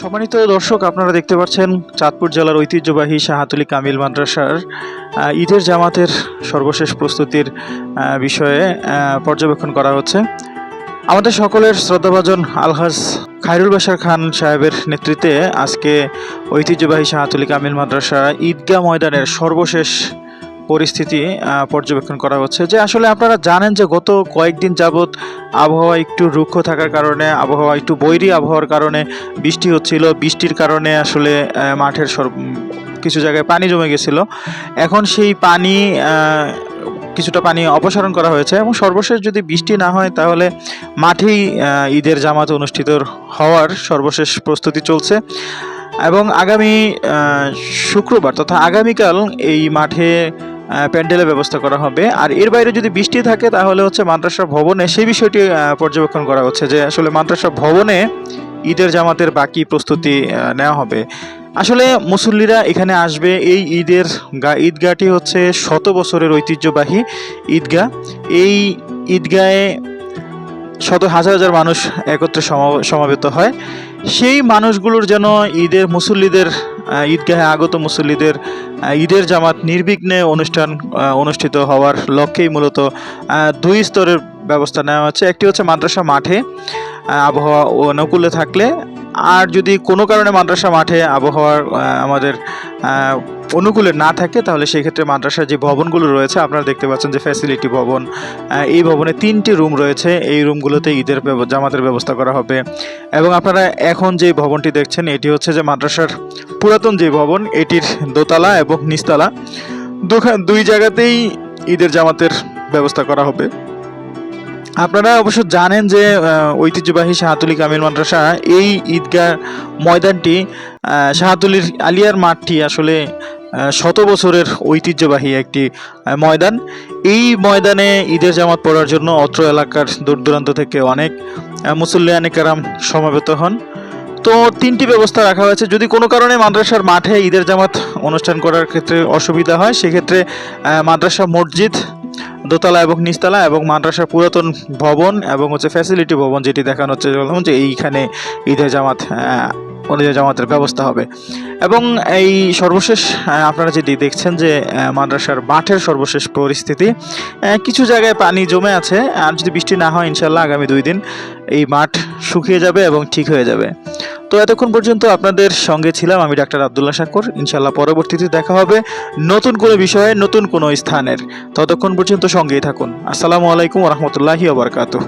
সম্মানিত দর্শক, আপনারা দেখতে পাচ্ছেন চাঁদপুর জেলার ঐতিহ্যবাহী শাহাতুলি কামিল মাদ্রাসার ঈদের জামাতের সর্বশেষ প্রস্তুতির বিষয়ে পর্যবেক্ষণ করা হচ্ছে। আমাদের সকলের শ্রদ্ধাভাজন আলহাজ খায়রুল বাশার খান সাহেবের নেতৃত্বে আজকে ঐতিহ্যবাহী শাহাতুলি কামিল মাদ্রাসা ঈদগাহ ময়দানের সর্বশেষ পরিস্থিতি পর্যবেক্ষণ করা হচ্ছে। যে আসলে আপনারা জানেন যে গত কয়েকদিন যাবৎ আবহাওয়া একটু রুক্ষ থাকার কারণে, আবহাওয়া একটু বৈরী আবহাওয়ার কারণে বৃষ্টি হচ্ছিল। বৃষ্টির কারণে আসলে মাঠের কিছু জায়গায় পানি জমে গেছিল। এখন সেই পানি কিছুটা পানি অপসারণ করা হয়েছে এবং সর্বশেষ যদি বৃষ্টি না হয় তাহলে মাঠেই ঈদের জামাত অনুষ্ঠিত হওয়ার সর্বশেষ প্রস্তুতি চলছে। এবং আগামী শুক্রবার তথা আগামীকাল এই মাঠে প্যান্ডেলের ব্যবস্থা করা হবে। আর এর বাইরে যদি বৃষ্টি থাকে, তাহলে হচ্ছে মাদ্রাসা ভবনে সেই বিষয়টি পর্যবেক্ষণ করা হচ্ছে যে আসলে মাদ্রাসা ভবনে ঈদের জামাতের বাকি প্রস্তুতি নেওয়া হবে। আসলে মুসল্লিরা এখানে আসবে। এই ঈদের গা, ঈদগাহটি হচ্ছে শত বছরের ঐতিহ্যবাহী ঈদগাহ। এই ঈদগাহে শত হাজার হাজার মানুষ একত্রে সমা- সমাবেত হয়। সেই মানুষগুলোর যেন ঈদের মুসল্লিদের ঈদগাহে আগত মুসল্লিদের ঈদের জামাত নির্বিঘ্নে অনুষ্ঠান অনুষ্ঠিত হওয়ার লক্ষ্যেই মূলত দুই স্তরের ব্যবস্থা নেওয়া হচ্ছে। একটি হচ্ছে মাদ্রাসা মাঠে আবহাওয়া অনুকূলে থাকলে আর যদি কোনো কারণে মাদ্রাসা মাঠে আবহাওয়ার আমাদের অনুকূলে না থাকে, তাহলে সেই ক্ষেত্রে মাদ্রাসার যে ভবনগুলো রয়েছে, আপনারা দেখতে পাচ্ছেন যে ফ্যাসিলিটি ভবন এই ভবনে তিনটি রুম রয়েছে। এই রুমগুলোতে ঈদের জামাতের ব্যবস্থা করা হবে। এবং আপনারা এখন যে ভবনটি দেখছেন, এটি হচ্ছে যে মাদ্রাসার পুরাতন যে ভবন, এটির দোতলা এবং নিচতলা। দুই জায়গাতেই ঈদের জামাতের ব্যবস্থা করা হবে। আপনারা অবশ্য জানেন যে ঐতিহ্যবাহী শাহাতুলি কামিল মাদ্রাসা এই ঈদগাহ ময়দানটি শাহাতুলির আলিয়ার মাঠটি আসলে শত বছরের ঐতিহ্যবাহী একটি ময়দান। এই ময়দানে ঈদের জামাত পড়ার জন্য অত্র এলাকার দূর দূরান্ত থেকে অনেক আহ, মুসল্লিয়ানে কারাম সমাবেত হন। তো তিনটি ব্যবস্থা রাখা হয়েছে। যদি কোনো কারণে মাদ্রাসার মাঠে ঈদের জামাত অনুষ্ঠান করার ক্ষেত্রে অসুবিধা হয় সেক্ষেত্রে মাদ্রাসা মসজিদ দোতলা এবং নিচতলা এবং মাদ্রাসার পুরাতন ভবন এবং হচ্ছে ফ্যাসিলিটি ভবন যেটি দেখানো হচ্ছে যে এইখানে ঈদের জামাত ঈদের জামাতের ব্যবস্থা হবে। এবং এই সর্বশেষ আপনারা যেটি দেখছেন যে মাদ্রাসার মাঠের সর্বশেষ পরিস্থিতি কিছু জায়গায় পানি জমে আছে। আর যদি বৃষ্টি না হয় ইনশাল্লাহ আগামী দুই দিন এই মাঠ শুকিয়ে যাবে এবং ঠিক হয়ে যাবে। তো এতক্ষণ পর্যন্ত আপনাদের সঙ্গে ছিলাম আমি ডাক্তার আবদুল্লাহ শাকর। ইনশাল্লাহ পরবর্তীতে দেখা হবে নতুন কোনো বিষয়ে, নতুন কোনো স্থানের। ততক্ষণ পর্যন্ত সঙ্গেই থাকুন। আসসালামু আলাইকুম রহমতুল্লাহি ওবরকাতুহ